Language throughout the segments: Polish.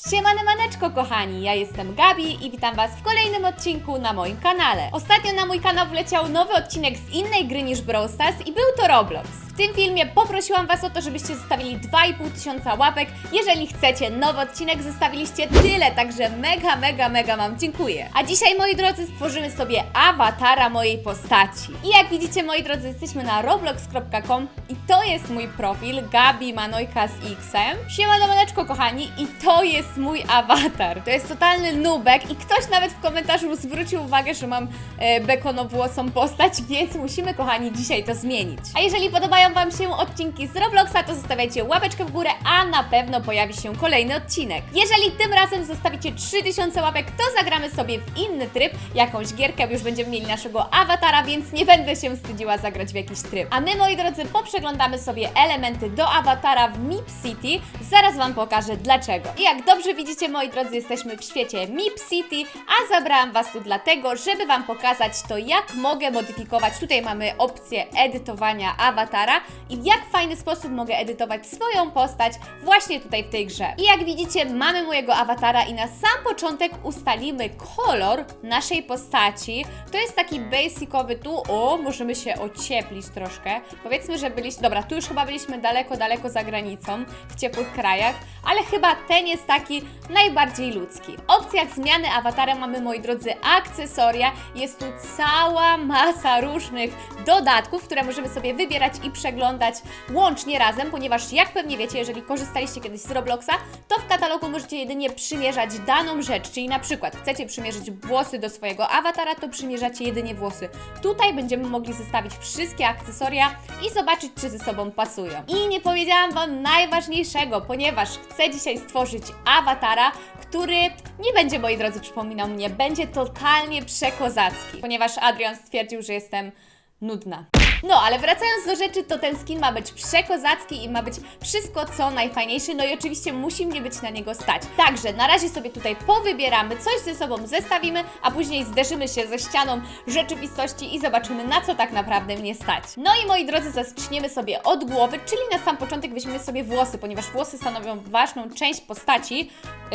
Siemane maneczko kochani, ja jestem Gabi i witam Was w kolejnym odcinku na moim kanale. Ostatnio na mój kanał wleciał nowy odcinek z innej gry niż Brawl Stars i był to Roblox. W tym filmie poprosiłam Was o to, żebyście zostawili 2,5 tysiąca łapek. Jeżeli chcecie nowy odcinek, zostawiliście tyle, także mega, mega, mega Wam dziękuję. A dzisiaj, moi drodzy, stworzymy sobie awatara mojej postaci. I jak widzicie, moi drodzy, jesteśmy na roblox.com i to jest mój profil Gabi Manojka z Xem. Siemano kochani, i to jest mój awatar. To jest totalny nubek i ktoś nawet w komentarzu zwrócił uwagę, że mam e, bekonowłosą postać, więc musimy, kochani, dzisiaj to zmienić. A jeżeli podobają Wam się odcinki z Robloxa, to zostawiajcie łapeczkę w górę, a na pewno pojawi się kolejny odcinek. Jeżeli tym razem zostawicie 3000 łapek, to zagramy sobie w inny tryb, jakąś gierkę, już będziemy mieli naszego awatara, więc nie będę się wstydziła zagrać w jakiś tryb. A my, moi drodzy, poprzeglądamy sobie elementy do awatara w Mip City. Zaraz Wam pokażę dlaczego. I jak dobrze widzicie, moi drodzy, jesteśmy w świecie Mip City, a zabrałam Was tu dlatego, żeby Wam pokazać to, jak mogę modyfikować. Tutaj mamy opcję edytowania awatara i w jak fajny sposób mogę edytować swoją postać właśnie tutaj w tej grze. I jak widzicie, mamy mojego awatara i na sam początek ustalimy kolor naszej postaci. To jest taki basicowy tu, o, możemy się ocieplić troszkę. Powiedzmy, że byliśmy, dobra, tu już chyba byliśmy daleko, daleko za granicą, w ciepłych krajach, ale chyba ten jest taki najbardziej ludzki. W opcjach zmiany awatara mamy, moi drodzy, akcesoria. Jest tu cała masa różnych dodatków, które możemy sobie wybierać i przeglądać łącznie razem, ponieważ jak pewnie wiecie, jeżeli korzystaliście kiedyś z Robloxa, to w katalogu możecie jedynie przymierzać daną rzecz, czyli na przykład chcecie przymierzyć włosy do swojego awatara, to przymierzacie jedynie włosy. Tutaj będziemy mogli zestawić wszystkie akcesoria i zobaczyć, czy ze sobą pasują. I nie powiedziałam Wam najważniejszego, ponieważ chcę dzisiaj stworzyć awatara, który nie będzie, moi drodzy, przypominał mnie, będzie totalnie przekozacki, ponieważ Adrian stwierdził, że jestem nudna. No, ale wracając do rzeczy, to ten skin ma być przekozacki i ma być wszystko, co najfajniejsze, no i oczywiście musi mnie być na niego stać. Także na razie sobie tutaj powybieramy, coś ze sobą zestawimy, a później zderzymy się ze ścianą rzeczywistości i zobaczymy, na co tak naprawdę mnie stać. No i moi drodzy, zaczniemy sobie od głowy, czyli na sam początek weźmiemy sobie włosy, ponieważ włosy stanowią ważną część postaci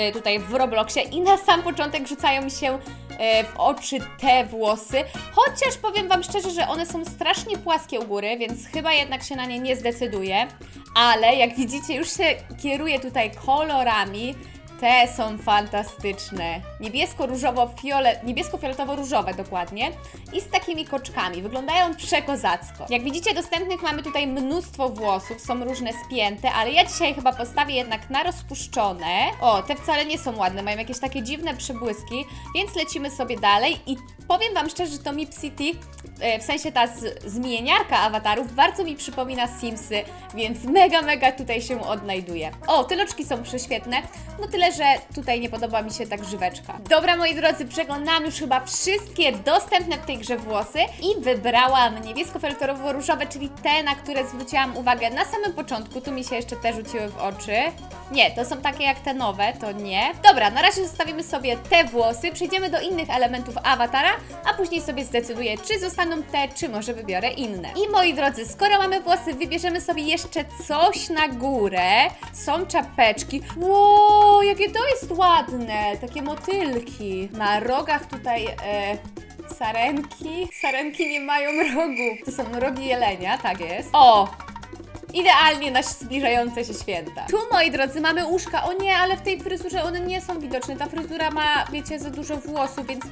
y, tutaj w Robloxie i na sam początek rzucają mi się e, w oczy te włosy. Chociaż powiem Wam szczerze, że one są strasznie płaskie u góry, więc chyba jednak się na nie nie zdecyduję. Ale jak widzicie, już się kieruję tutaj kolorami. Te są fantastyczne. Niebiesko-różowo-fiole... Niebiesko-fioletowo-różowe dokładnie. I z takimi koczkami. Wyglądają przekozacko. Jak widzicie, dostępnych mamy tutaj mnóstwo włosów. Są różne spięte, ale ja dzisiaj chyba postawię jednak na rozpuszczone. O, te wcale nie są ładne. Mają jakieś takie dziwne przebłyski. Więc lecimy sobie dalej. I powiem Wam szczerze, że to Mip City, w sensie ta zmieniarka awatarów, bardzo mi przypomina Simsy. Więc mega, mega tutaj się odnajduje. O, te loczki są prześwietne. No tyle, że tutaj nie podoba mi się ta grzyweczka. Dobra, moi drodzy, przeglądam już chyba wszystkie dostępne w tej grze włosy i wybrałam niebiesko-fioletowo-różowe, czyli te, na które zwróciłam uwagę na samym początku. Tu mi się jeszcze te rzuciły w oczy. Nie, to są takie jak te nowe, to nie. Dobra, na razie zostawimy sobie te włosy, przejdziemy do innych elementów awatara, a później sobie zdecyduję, czy zostaną te, czy może wybiorę inne. I moi drodzy, skoro mamy włosy, wybierzemy sobie jeszcze coś na górę. Są czapeczki. Wow, jakie to jest ładne! Takie motylki. Na rogach tutaj... E, Sarenki? Sarenki nie mają rogów. To są rogi jelenia, tak jest. O! Idealnie na zbliżające się święta. Tu, moi drodzy, mamy uszka. O nie, ale w tej fryzurze one nie są widoczne. Ta fryzura ma, wiecie, za dużo włosów, więc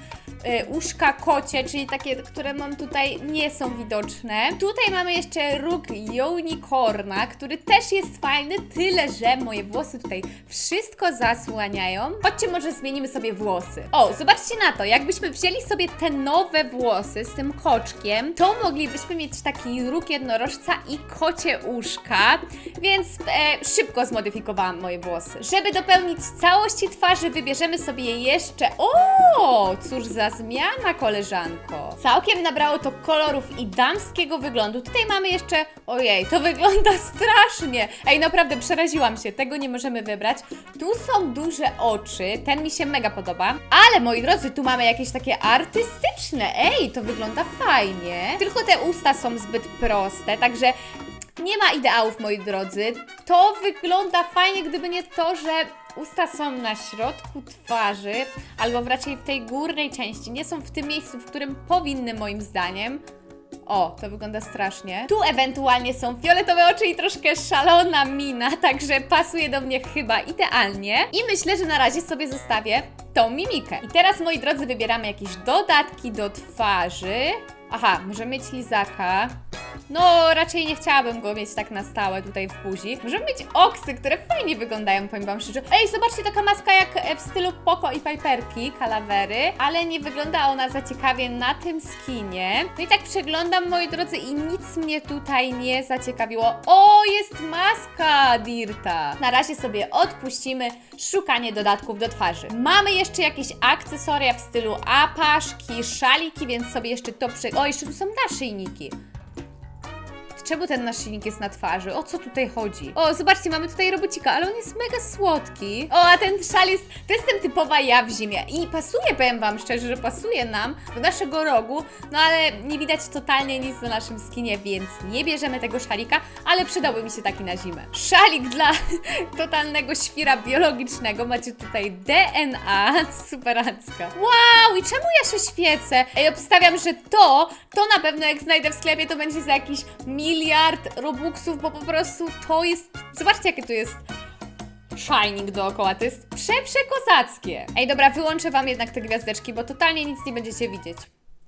uszka kocie, czyli takie, które mam tutaj, nie są widoczne. Tutaj mamy jeszcze róg unicorna, który też jest fajny, tyle że moje włosy tutaj wszystko zasłaniają. Chodźcie, może zmienimy sobie włosy. O, zobaczcie na to, jakbyśmy wzięli sobie te nowe włosy z tym koczkiem, to moglibyśmy mieć taki róg jednorożca i kocie uszka, więc e, szybko zmodyfikowałam moje włosy. Żeby dopełnić całości twarzy, wybierzemy sobie jeszcze... O, cóż za zmiana, koleżanko. Całkiem nabrało to kolorów i damskiego wyglądu. Tutaj mamy jeszcze... Ojej, to wygląda strasznie. Ej, naprawdę przeraziłam się, tego nie możemy wybrać. Tu są duże oczy, ten mi się mega podoba. Ale moi drodzy, tu mamy jakieś takie artystyczne. Ej, to wygląda fajnie. Tylko te usta są zbyt proste, także nie ma ideałów, moi drodzy. To wygląda fajnie, gdyby nie to, że Usta są na środku twarzy, albo raczej w tej górnej części. Nie są w tym miejscu, w którym powinny moim zdaniem. O, to wygląda strasznie. Tu ewentualnie są fioletowe oczy i troszkę szalona mina, także pasuje do mnie chyba idealnie. I myślę, że na razie sobie zostawię tą mimikę. I teraz, moi drodzy, wybieramy jakieś dodatki do twarzy. Aha, możemy mieć lizaka. No, raczej nie chciałabym go mieć tak na stałe tutaj w buzi. Możemy mieć oksy, które fajnie wyglądają, powiem wam szczerze. Ej, zobaczcie, taka maska jak e, w stylu Poco i Piperki, kalawery, ale nie wygląda ona za ciekawie na tym skinie. No i tak przeglądam, moi drodzy, i nic mnie tutaj nie zaciekawiło. O, jest maska Dirta! Na razie sobie odpuścimy szukanie dodatków do twarzy. Mamy jeszcze jakieś akcesoria w stylu apaszki, szaliki, więc sobie jeszcze to przy... O, jeszcze tu są naszyjniki. Czemu ten naszyjnik jest na twarzy? O co tutaj chodzi? O, zobaczcie, mamy tutaj robocika, ale on jest mega słodki. O, a ten szal jest, to jestem typowa ja w zimie. I pasuje, powiem wam szczerze, że pasuje nam do naszego rogu, no ale nie widać totalnie nic na naszym skinie, więc nie bierzemy tego szalika, ale przydałby mi się taki na zimę. Szalik dla totalnego świra biologicznego. Macie tutaj DNA, superacka. Wow, i czemu ja się świecę? Ej, obstawiam, że to, to na pewno jak znajdę w sklepie, to będzie za jakiś miliard robuxów, bo po prostu to jest... Zobaczcie, jakie tu jest shining dookoła, to jest przeprzekozackie. Ej, dobra, wyłączę wam jednak te gwiazdeczki, bo totalnie nic nie będziecie widzieć.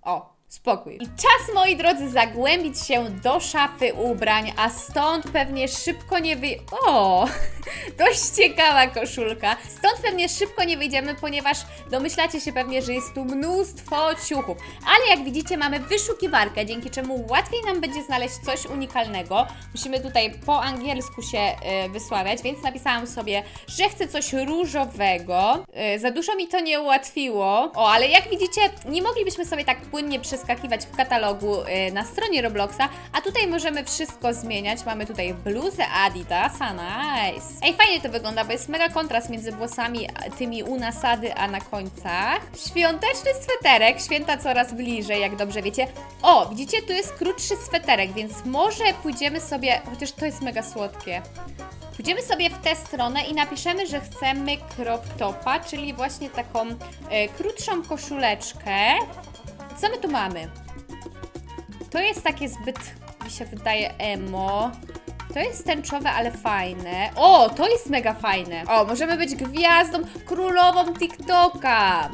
O, spokój. I czas, moi drodzy, zagłębić się do szafy ubrań, a stąd pewnie szybko nie wy... O, dość ciekawa koszulka. Stąd pewnie szybko nie wyjdziemy, ponieważ domyślacie się pewnie, że jest tu mnóstwo ciuchów. Ale jak widzicie, mamy wyszukiwarkę, dzięki czemu łatwiej nam będzie znaleźć coś unikalnego. Musimy tutaj po angielsku się y, wysławiać, więc napisałam sobie, że chcę coś różowego. Y, za dużo mi to nie ułatwiło. O, ale jak widzicie, nie moglibyśmy sobie tak płynnie przeskakiwać w katalogu y, na stronie Robloxa, a tutaj możemy wszystko zmieniać. Mamy tutaj bluzę Adidasa, nice. Ej, fajnie to wygląda, bo jest mega kontrast między włosami tymi u nasady, a na końcach. Świąteczny sweterek, święta coraz bliżej, jak dobrze wiecie. O, widzicie, tu jest krótszy sweterek, więc może pójdziemy sobie, chociaż to jest mega słodkie. Pójdziemy sobie w tę stronę i napiszemy, że chcemy crop topa, czyli właśnie taką e, krótszą koszuleczkę. Co my tu mamy? To jest takie zbyt, mi się wydaje, emo. To jest tęczowe, ale fajne. O, to jest mega fajne. O, możemy być gwiazdą, królową TikToka.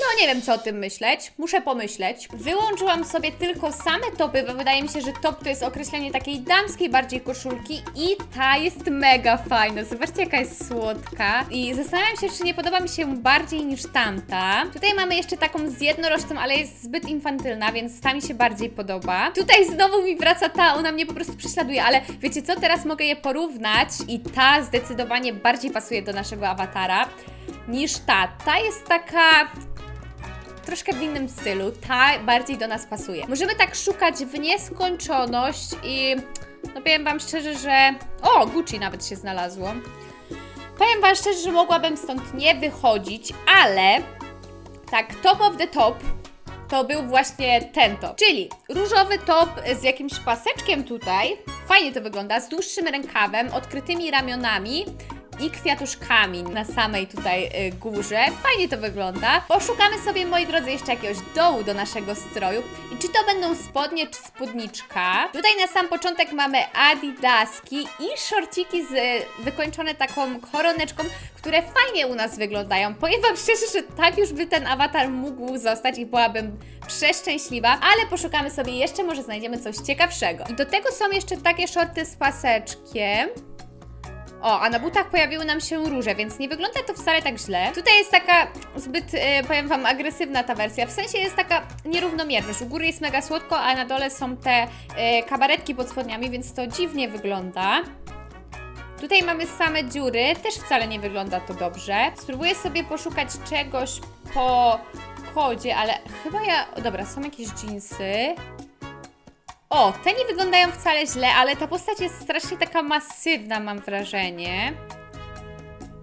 No, nie wiem co o tym myśleć. Muszę pomyśleć. Wyłączyłam sobie tylko same topy, bo wydaje mi się, że top to jest określenie takiej damskiej bardziej koszulki i ta jest mega fajna. Zobaczcie, jaka jest słodka. I zastanawiam się, czy nie podoba mi się bardziej niż tamta. Tutaj mamy jeszcze taką z jednorożcem, ale jest zbyt infantylna, więc ta mi się bardziej podoba. Tutaj znowu mi wraca ta, ona mnie po prostu prześladuje, ale wiecie co, teraz mogę je porównać i ta zdecydowanie bardziej pasuje do naszego awatara niż ta. Ta jest taka troszkę w innym stylu. Ta bardziej do nas pasuje. Możemy tak szukać w nieskończoność i no powiem Wam szczerze, że... O, Gucci nawet się znalazło. Powiem Wam szczerze, że mogłabym stąd nie wychodzić, ale tak top of the top to był właśnie ten top. Czyli różowy top z jakimś paseczkiem tutaj. Fajnie to wygląda, z dłuższym rękawem, odkrytymi ramionami i kwiatuszkami na samej tutaj y, górze. Fajnie to wygląda. Poszukamy sobie, moi drodzy, jeszcze jakiegoś dołu do naszego stroju. I czy to będą spodnie, czy spódniczka. Tutaj na sam początek mamy adidaski i szorciki z, wykończone taką koroneczką, które fajnie u nas wyglądają. Powiem Wam szczerze, że tak już by ten awatar mógł zostać i byłabym przeszczęśliwa, ale poszukamy sobie jeszcze, może znajdziemy coś ciekawszego. I do tego są jeszcze takie shorty z paseczkiem. O, a na butach pojawiły nam się róże, więc nie wygląda to wcale tak źle. Tutaj jest taka zbyt, e, powiem Wam, agresywna ta wersja. W sensie jest taka nierównomierność. U góry jest mega słodko, a na dole są te e, kabaretki pod spodniami, więc to dziwnie wygląda. Tutaj mamy same dziury, też wcale nie wygląda to dobrze. Spróbuję sobie poszukać czegoś po kodzie, ale chyba ja... Dobra, są jakieś dżinsy. O, te nie wyglądają wcale źle, ale ta postać jest strasznie taka masywna, mam wrażenie.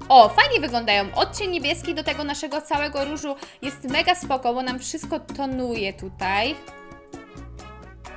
O, fajnie wyglądają. Odcień niebieski do tego naszego całego różu jest mega spoko, bo nam wszystko tonuje tutaj.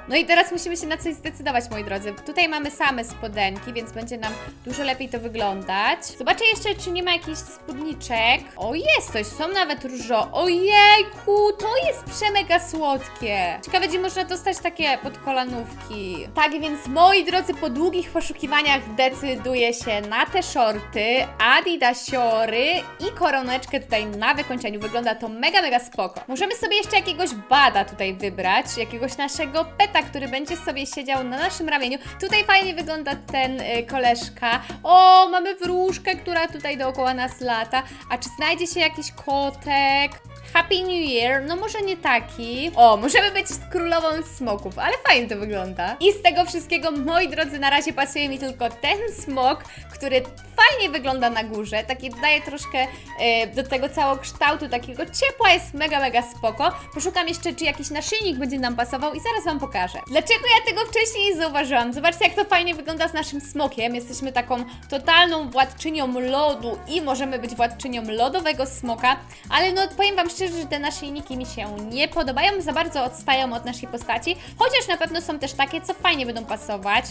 No i teraz musimy się na coś zdecydować, moi drodzy. Tutaj mamy same spodenki, więc będzie nam dużo lepiej to wyglądać. Zobaczę jeszcze, czy nie ma jakichś spódniczek. O, jest coś, są nawet różo. Ojejku, to jest przemega słodkie. Ciekawe, gdzie można dostać takie podkolanówki. Tak więc, moi drodzy, po długich poszukiwaniach decyduję się na te shorty, adidasiory i koroneczkę tutaj na wykończeniu. Wygląda to mega, mega spoko. Możemy sobie jeszcze jakiegoś bada tutaj wybrać, jakiegoś naszego peta, który będzie sobie siedział na naszym ramieniu. Tutaj fajnie wygląda ten y, koleżka. O, mamy wróżkę, która tutaj dookoła nas lata. A czy znajdzie się jakiś kotek? Happy New Year, no może nie taki. O, możemy być królową smoków, ale fajnie to wygląda. I z tego wszystkiego, moi drodzy, na razie pasuje mi tylko ten smok, który fajnie wygląda na górze, taki daje troszkę e, do tego całokształtu takiego ciepła, jest mega, mega spoko. Poszukam jeszcze, czy jakiś naszyjnik będzie nam pasował i zaraz Wam pokażę. Dlaczego ja tego wcześniej nie zauważyłam? Zobaczcie, jak to fajnie wygląda z naszym smokiem. Jesteśmy taką totalną władczynią lodu i możemy być władczynią lodowego smoka, ale no powiem Wam szczerze, że te naszyjniki mi się nie podobają, za bardzo odstają od naszej postaci, chociaż na pewno są też takie, co fajnie będą pasować.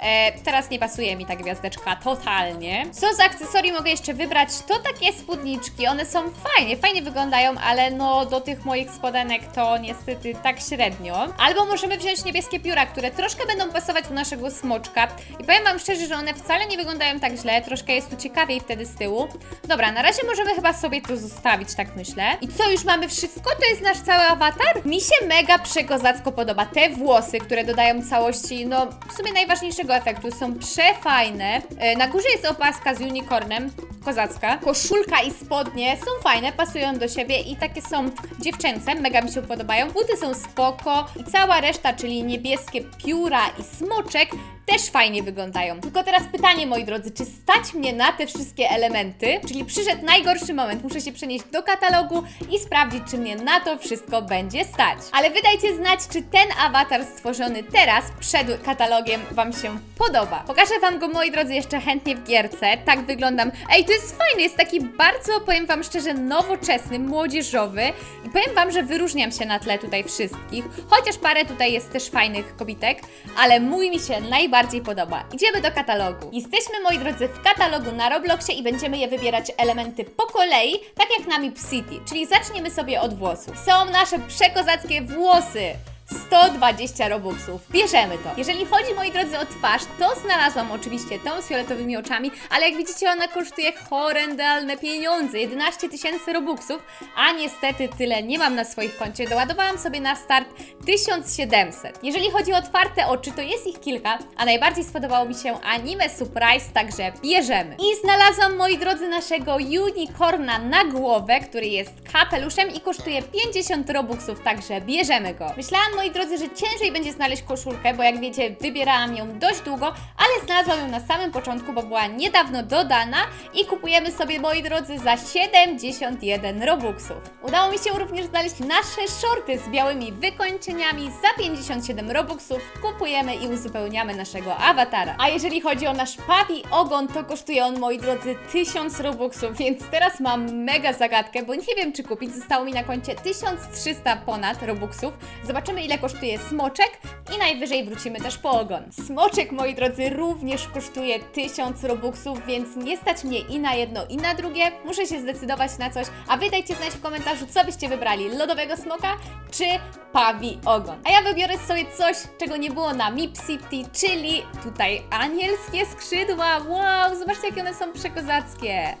E, teraz nie pasuje mi ta gwiazdeczka totalnie. Co z akcesorii mogę jeszcze wybrać? To takie spódniczki, one są fajnie, fajnie wyglądają, ale no do tych moich spodenek to niestety tak średnio. Albo możemy wziąć niebieskie pióra, które troszkę będą pasować do naszego smoczka. I powiem Wam szczerze, że one wcale nie wyglądają tak źle, troszkę jest tu ciekawiej wtedy z tyłu. Dobra, na razie możemy chyba sobie to zostawić, tak myślę. I co, już mamy wszystko? To jest nasz cały awatar? Mi się mega przekozacko podoba. Te włosy, które dodają całości, no w sumie najważniejszego efektu, są przefajne. E, Na górze jest opaska z unicornem, kozacka. Koszulka i spodnie są fajne, pasują do siebie i takie są dziewczęce, mega mi się podobają. Buty są spoko i cała reszta, czyli niebieskie pióra i smoczek też fajnie wyglądają. Tylko teraz pytanie, moi drodzy, czy stać mnie na te wszystkie elementy? Czyli przyszedł najgorszy moment, muszę się przenieść do katalogu i sprawdzić, czy mnie na to wszystko będzie stać. Ale wydajcie znać, czy ten awatar stworzony teraz przed katalogiem Wam się podoba. Pokażę Wam go, moi drodzy, jeszcze chętnie w gierce. Tak wyglądam. Ej, to jest fajny, jest taki bardzo, powiem Wam szczerze, nowoczesny, młodzieżowy i powiem Wam, że wyróżniam się na tle tutaj wszystkich, chociaż parę tutaj jest też fajnych kobitek, ale mój mi się najbardziej podoba. Idziemy do katalogu. Jesteśmy, moi drodzy, w katalogu na Robloxie i będziemy je wybierać elementy po kolei, tak jak na Mip City, czyli zaczniemy sobie od włosów. Są nasze przekozackie włosy. 120 robuxów. Bierzemy to. Jeżeli chodzi, moi drodzy, o twarz, to znalazłam oczywiście tą z fioletowymi oczami, ale jak widzicie, ona kosztuje horrendalne pieniądze. 11 tysięcy robuxów, a niestety tyle nie mam na swoich koncie. Doładowałam sobie na start 1700. Jeżeli chodzi o otwarte oczy, to jest ich kilka, a najbardziej spodobało mi się anime Surprise, także bierzemy. I znalazłam, moi drodzy, naszego unicorna na głowę, który jest kapeluszem i kosztuje 50 robuxów, także bierzemy go. Myślałam, moi drodzy, że ciężej będzie znaleźć koszulkę, bo jak wiecie, wybierałam ją dość długo, ale znalazłam ją na samym początku, bo była niedawno dodana i kupujemy sobie, moi drodzy, za 71 robuxów. Udało mi się również znaleźć nasze shorty z białymi wykończeniami za 57 robuxów. Kupujemy i uzupełniamy naszego awatara. A jeżeli chodzi o nasz pawi ogon, to kosztuje on, moi drodzy, 1000 robuxów, więc teraz mam mega zagadkę, bo nie wiem, czy kupić. Zostało mi na koncie 1300 ponad robuxów. Zobaczymy, ile kosztuje smoczek i najwyżej wrócimy też po ogon. Smoczek, moi drodzy, również kosztuje 1000 robuxów, więc nie stać mnie i na jedno, i na drugie. Muszę się zdecydować na coś, a wy dajcie znać w komentarzu, co byście wybrali, lodowego smoka czy pawi ogon. A ja wybiorę sobie coś, czego nie było na Mip City, czyli tutaj anielskie skrzydła. Wow, zobaczcie, jakie one są przekozackie.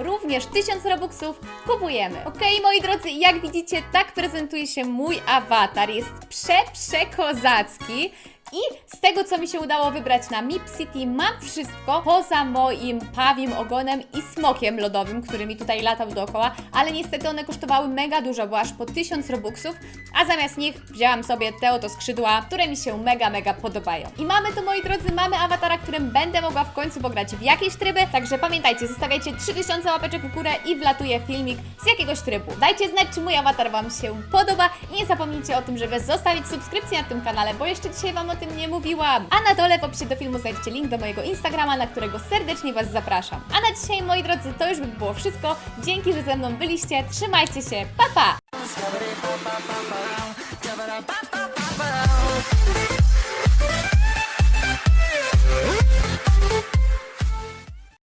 Również 1000 robuxów kupujemy. Ok, moi drodzy, jak widzicie, tak prezentuje się mój awatar. Jest prze, przekozacki. I z tego, co mi się udało wybrać na Mip City, mam wszystko poza moim pawim ogonem i smokiem lodowym, który mi tutaj latał dookoła, ale niestety one kosztowały mega dużo, bo aż po 1000 robuxów, a zamiast nich wzięłam sobie te oto skrzydła, które mi się mega, mega podobają. I mamy to, moi drodzy, mamy awatara, którym będę mogła w końcu pograć w jakieś tryby, także pamiętajcie, zostawiajcie 3000 łapeczek w górę i wlatuje filmik z jakiegoś trybu. Dajcie znać, czy mój awatar Wam się podoba i nie zapomnijcie o tym, żeby zostawić subskrypcję na tym kanale, bo jeszcze dzisiaj Wam o tym nie mówiłam. A na dole w opisie do filmu znajdziecie link do mojego Instagrama, na którego serdecznie Was zapraszam. A na dzisiaj, moi drodzy, to już by było wszystko. Dzięki, że ze mną byliście. Trzymajcie się. Pa, pa!